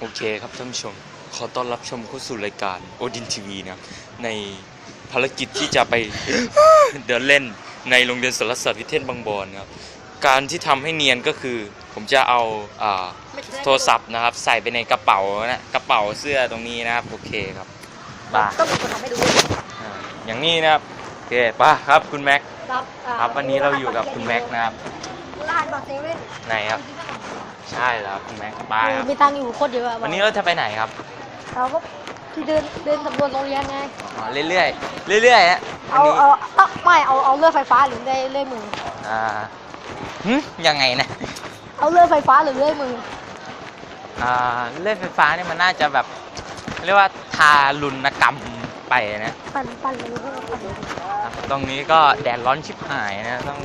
โอเคครับท่านผู้ชม ขอต้อนรับชมเข้าสู่รายการโอดินทีวีนะครับในภารกิจที่จะไป เดินเล่นในโรงเรียนสารศาสตร์วิเทศบางบอนนะครับ การที่ทำให้เนียนก็คือ ผมจะเอาอ่าโทรศัพท์นะครับ ใส่ไปในกระเป๋านะกระเป๋าเสื้อตรงนี้นะครับ โอเคครับบ้าต้องมีคนทำให้ดูอ่าอย่างนี้นะครับ โอเคป่ะครับคุณแม็ก ครับอ่าครับวันนี้เราอยู่กับคุณแม็กนะครับรหัสบัตรเซเว่นไหนครับ ใช่แล้วครับคุณแม็กบายครับมีตังค์อยู่โคตรเยอะอะวันนี้เราจะไปไหนครับเราก็ที่เดินเดินสำรวจโรงเรียนไง อ๋อเรื่อยๆเรื่อยๆฮะวันเอานี้เอาเอาไม่เอาเอาเลื่อยไฟฟ้าหรือได้เลื่อยมือ อ่าหึยังไงนะ เอาเลื่อยไฟฟ้าหรือเลื่อยมือ อ่าเลื่อยไฟฟ้านี่มันน่าจะแบบ เรียกว่าทารุณกรรมไปนะปั่นปั่นเลยให้เราปั่นเลย ครับตรงนี้ก็แดดร้อนชิบหายนะต้อง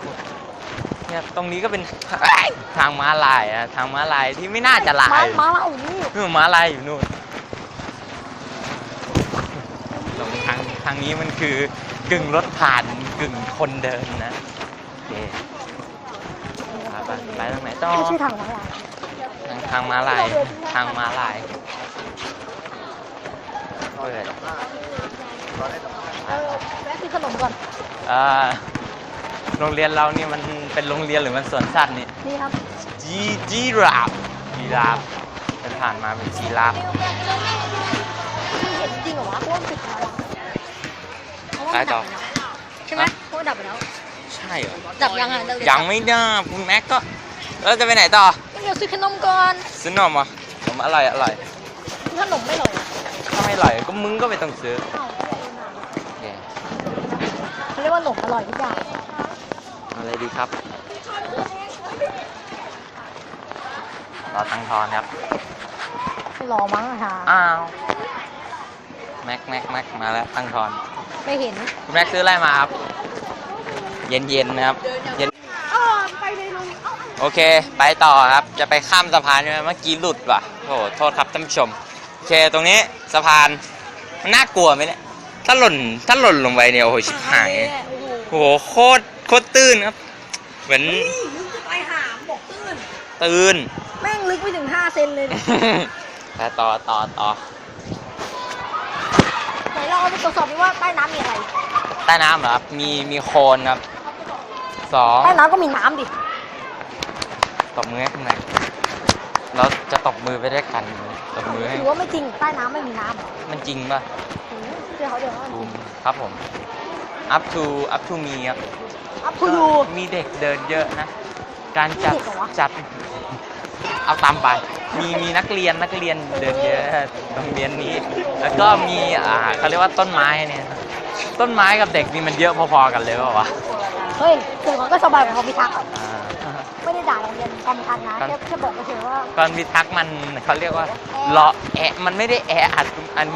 เนี่ยตรงนี้ก็เป็นทางม้าลายนะทางม้าลายที่ไม่น่าจะลาม้ายม้าเราอยู่นี่นู่นม้าลายอยู่นู่นตรงทางทางนี้มันคือกึ่งรถผ่านกึ่งคนเดินนะโอเคไปไปไปตรงไหนต่อไม่ใช่ทางม้าลายทางทางม้าลายทางม้าลายเปิดเออแวะซื้อขนมก่อนเอ่อ โรงเรียนเรานี่มันเป็นโรงเรียนหรือมันสวนสัตว์นี่นี่ครับจีจีราฟจีราฟจะผ่านมาเป็นจีราฟที่เห็นจริงเหรอวะเพราะว่ามันปิดแล้วอะเพราะว่าไปมันต่ดัอบไปแล้วใช่ไหมเพราะว่าดับไปแล้วใช่เหรอดับยังอะเดี๋วยังไม่ได้คุณแม็กก็เราจะไปไหนต่อเดี๋ยวซื้อขนมก่อนซื้อนมอะนมอร่อยอร่อยขนมไม่อร่อยอะถ้าไม่อร่อยก็มึงก็ไม่ต้องซื้ออ้าวโอเคเขาเรียกว่าขนมอร่อยทุกอย่างเอาอะไรดีครับรอตังค์ทอนครับรอมั้งอะค่ะอ้าวแม็กแม็กแม็กมาแล้วตังค์ทอน ไม่เห็นคุณแม็กซื้ออะไรมาครับ เย็นๆนะครับเย็นอ๋อไปเลยลุงโอเค ไปต่อครับจะไปข้ามสะพานใช่ไหมเมื่อกี้หลุดว่ะโอ้โหโทษครับท่านผู้ชมโอเคตรงนี้สะพานมันน่ากลัวไหมเนี่ยถ้าหล่นถ้าหล่นลงไปเนี่ยโอ้โหชิบหายโอ้โหโอ้โหโคตร โคตรตื้นครับ เหมือนมึงจะไปหามบอกตื้น ตื้น แม่งลึกไปถึง 5 เซนเลยไปต่อต่อต่อไหนลองเอาไปตรวจสอบดิว่าใต้น้ำมีอะไร ใต้น้ำเหรอครับ มีมีโคลนครับสองใต้น้ำก็มีน้ำดิ ตบมือให้คุณแม็กเราจะตบมือไปด้วยกันตบมือให้ หรือว่าไม่จริง ใต้น้ำไม่มีน้ำเหรอมันจริงป่ะ โอ้โหเดี๋ยวเขาเดี๋ยวเขา บูมครับผม up to up to me ครับอัพทูยูมีเด็กเดินเยอะนะ การจัดมีเด็กเหรอวะ จัด เอาตามไป มีมีนักเรียนนักเรียนเดินเยอะโรงเรียนนี้ แล้วก็มีอ่าเขาเรียกว่าต้นไม้เนี่ย ต้นไม้กับเด็กนี่มันเยอะพอๆกันเลยเปล่าวะเฮ้ยเดี๋ยวมันก็สบายกว่าคอมพิทักษ์อะอ่า ไม่ได้ด่าโรงเรียนคอมพิทักษ์นะแค่แค่บอกเฉยๆว่าตอนพิทักษ์มันเขาเรียกว่าเลาะแอะมันไม่ได้แออัดอัน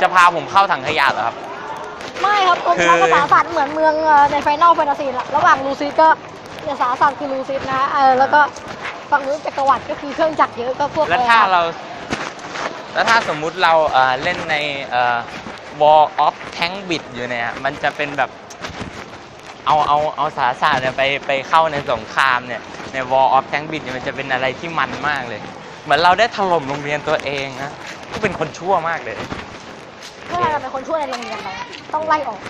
จะพาผมเข้าถังขยะเหรอครับ ไม่ครับกรมคือภาษาศาสตร์เหมือนเมืองเอ่อในไฟนอลแฟนตาซีละระหว่างลูซิสก็ภาษาศาสตร์คือลูซิสนะเออแล้วก็ฝั่งนู้นจักรวรรดิก็คือเครื่องจักรเยอะก็พวกแล้วถ้าอะไรอะเรา แล้วถ้าสมมุติเราเอ่อเล่นในเอ่อ Wall of Tank Bit อยู่เนี่ย มันจะเป็นแบบ เอาเอาเอาสารศาสตร์เนี่ยไปไปเข้าในสงครามเนี่ย ใน Wall of Tank Bit เนี่ยมันจะเป็นอะไรที่มันมากเลย เหมือนเราได้ถล่มโรงเรียนตัวเองนะก็เป็นคนชั่วมากเลย ถ้าเราเป็นคนช่วยในโรงเรียนเราต้องไล่ออก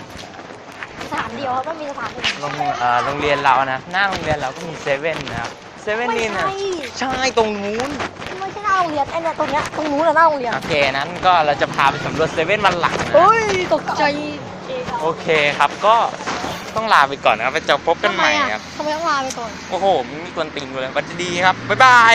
สถานเดียวครับไม่มีสถานอื่นโรงเอ่อโรงเรียนเรานะ หน้าโรงเรียนเราก็มีเซเว่นนะครับ เซเว่นไม่นี่นะ ใช่ใช่ตรงนู้น ไม่ใช่หน้าโรงเรียนไอ้เนี่ยตรงเนี้ยตรงนู้นน่ะหน้าโรงเรียนโอเค นั้นก็เราจะพาไปสำรวจเซเว่นวันหลังนะ เฮ้ยตกใจโอเคครับ ก็ต้องลาไปก่อนนะครับไปเจอพบกันทำใหไมม่อะครับ ทำไมต้องลาไปก่อน โอ้โหไม่มีกวนตีนกูเลยวันจะดีครับ บ๊ายบาย